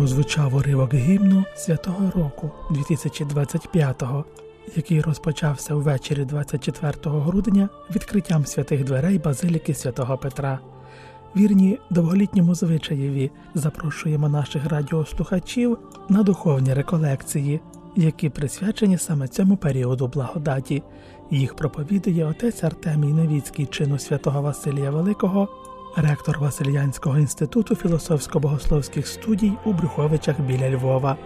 прозвучав уривок гімну святого року 2025-го, який розпочався ввечері 24 грудня відкриттям святих дверей Базиліки святого Петра. Вірні довголітньому звичаєві запрошуємо наших радіослухачів на духовні реколекції, які присвячені саме цьому періоду благодаті. Їх проповідує отець Артемій Невіцький чину святого Василія Великого, ректор Васильянського інституту філософсько-богословських студій у Брюховичах біля Львова.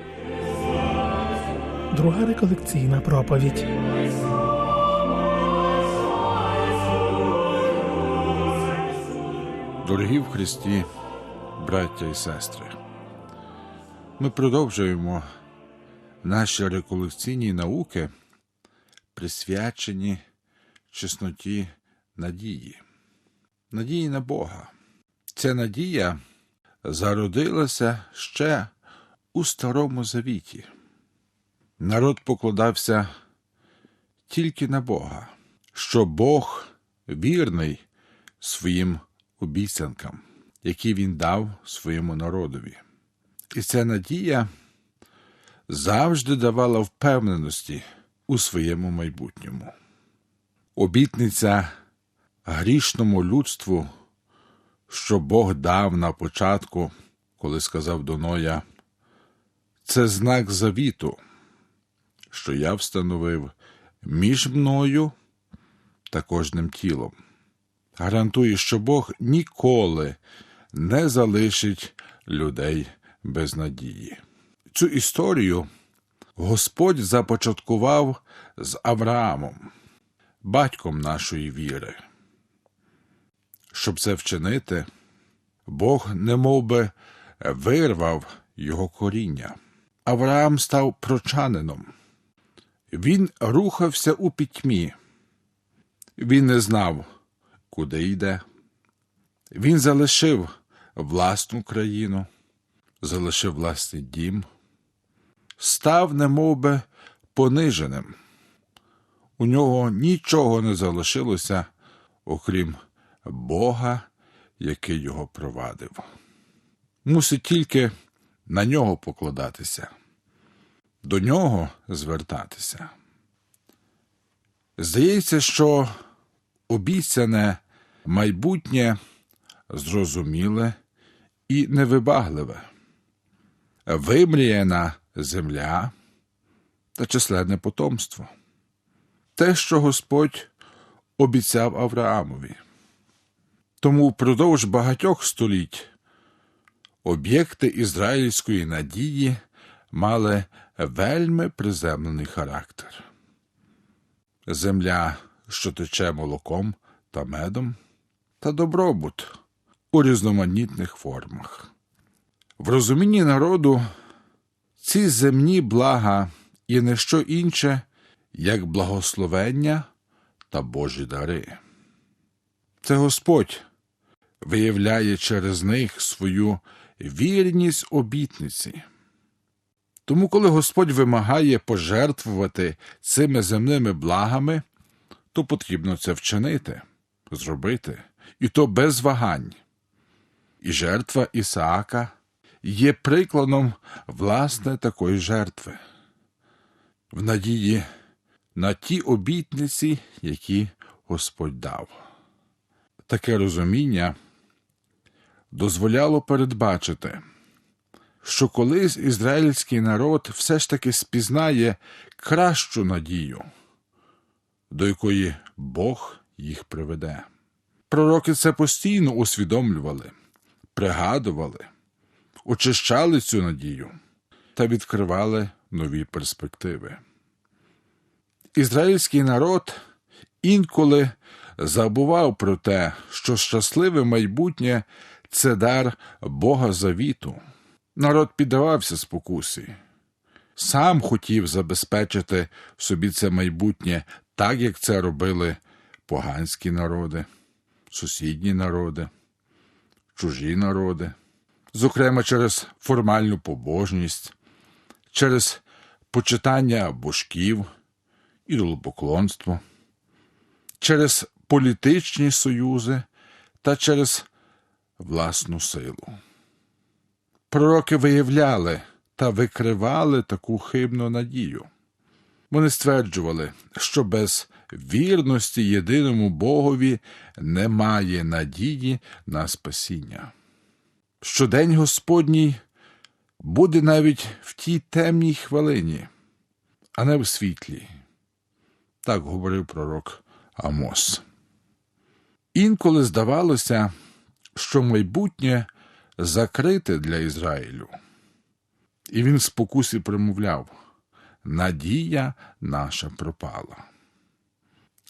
Друга реколекційна проповідь. Дорогі в Христі, браття і сестри, ми продовжуємо наші реколекційні науки, присвячені чесноті надії, надії на Бога. Ця надія зародилася ще у Старому Завіті. Народ покладався тільки на Бога, що Бог вірний своїм обіцянкам, які він дав своєму народові. І ця надія завжди давала впевненості у своєму майбутньому. Обітниця грішному людству, що Бог дав на початку, коли сказав до Ноя, це знак завіту, що я встановив між мною та кожним тілом гарантує, що Бог ніколи не залишить людей без надії. Цю історію Господь започаткував з Авраамом, батьком нашої віри. Щоб це вчинити, Бог немов би вирвав його коріння. Авраам став прочанином. Він рухався у пітьмі. Він не знав, куди йде. Він залишив власну країну, залишив власний дім, став немовби пониженим. У нього нічого не залишилося, окрім Бога, який його провадив. Мусить тільки на нього покладатися, до нього звертатися. Здається, що обіцяне майбутнє зрозуміле і невибагливе, вимріяна земля та численне потомство, те, що Господь обіцяв Авраамові. Тому впродовж багатьох століть об'єкти ізраїльської надії мали вельми приземлений характер. Земля, що тече молоком та медом, та добробут у різноманітних формах. В розумінні народу ці земні блага є не що інше, як благословення та Божі дари. Це Господь виявляє через них свою вірність обітниці. Тому, коли Господь вимагає пожертвувати цими земними благами, то потрібно це вчинити, зробити, і то без вагань. І жертва Ісаака є прикладом власне такої жертви, в надії на ті обітниці, які Господь дав. Таке розуміння дозволяло передбачити, що колись ізраїльський народ все ж таки спізнає кращу надію до якої Бог їх приведе. Пророки це постійно усвідомлювали, пригадували, очищали цю надію та відкривали нові перспективи. Ізраїльський народ інколи забував про те, що щасливе майбутнє це дар Бога завіту. Народ піддавався спокусі, сам хотів забезпечити собі це майбутнє так як це робили поганські народи, сусідні народи, чужі народи, зокрема через формальну побожність, через почитання божків, ідолопоклонство, через політичні союзи та через власну силу. Пророки виявляли та викривали таку хибну надію. Вони стверджували, що без вірності єдиному Богові немає надії на спасіння. Що день Господній буде навіть в тій темній хвилині, а не в світлі. Так говорив пророк Амос. Інколи здавалося, що майбутнє закрите для Ізраїлю. І він в спокусі примовляв Надія наша пропала.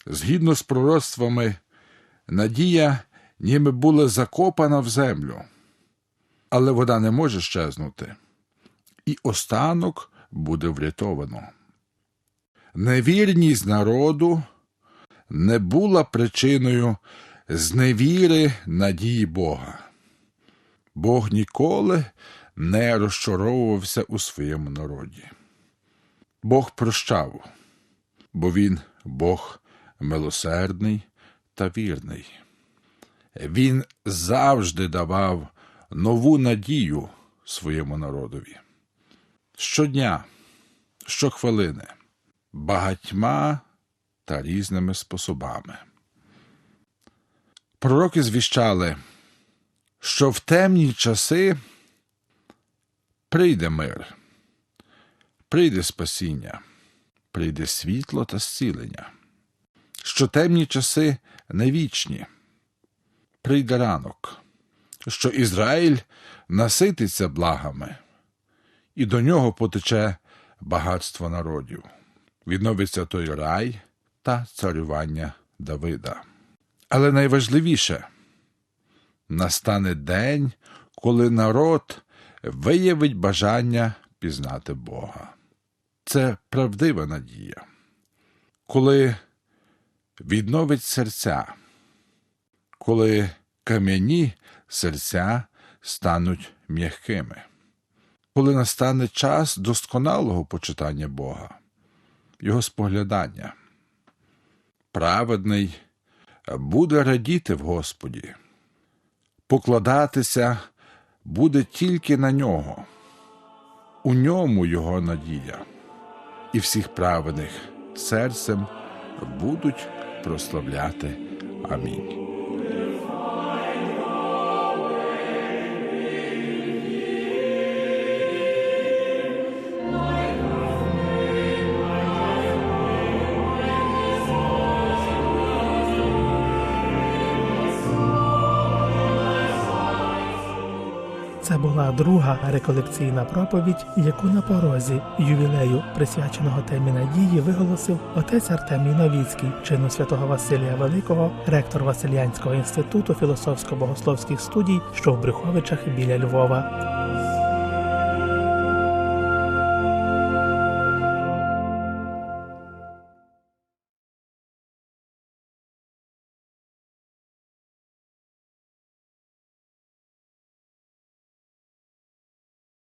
Згідно з пророцтвами, надія ніби була закопана в землю, але вода не може щезнути, і останок буде врятовано. Невірність народу не була причиною зневіри надії Бога. Бог ніколи не розчаровувався у своєму народі. Бог прощав, бо він Бог милосердний та вірний. Він завжди давав нову надію своєму народові. Щодня, щохвилини, багатьма та різними способами. Пророки звіщали, що в темні часи прийде мир, прийде спасіння, прийде світло та зцілення, що темні часи не вічні, прийде ранок, що Ізраїль насититься благами, і до нього потече багатство народів, відновиться той рай та царювання Давида. Але найважливіше настане день, коли народ виявить бажання пізнати Бога. Це правдива надія, коли відновить серця, коли кам'яні серця стануть м'якими, коли настане час досконалого почитання Бога, Його споглядання. Праведний буде радіти в Господі, покладатися буде тільки на нього, у ньому його надія, і всіх праведних серцем будуть прославляти. Амінь. Це була друга реколекційна проповідь, яку на порозі ювілею, присвяченого темі надії, виголосив отець Артемій Новіцький, чину святого Василія Великого, ректор Василянського інституту філософсько-богословських студій, що в Брюховичах біля Львова.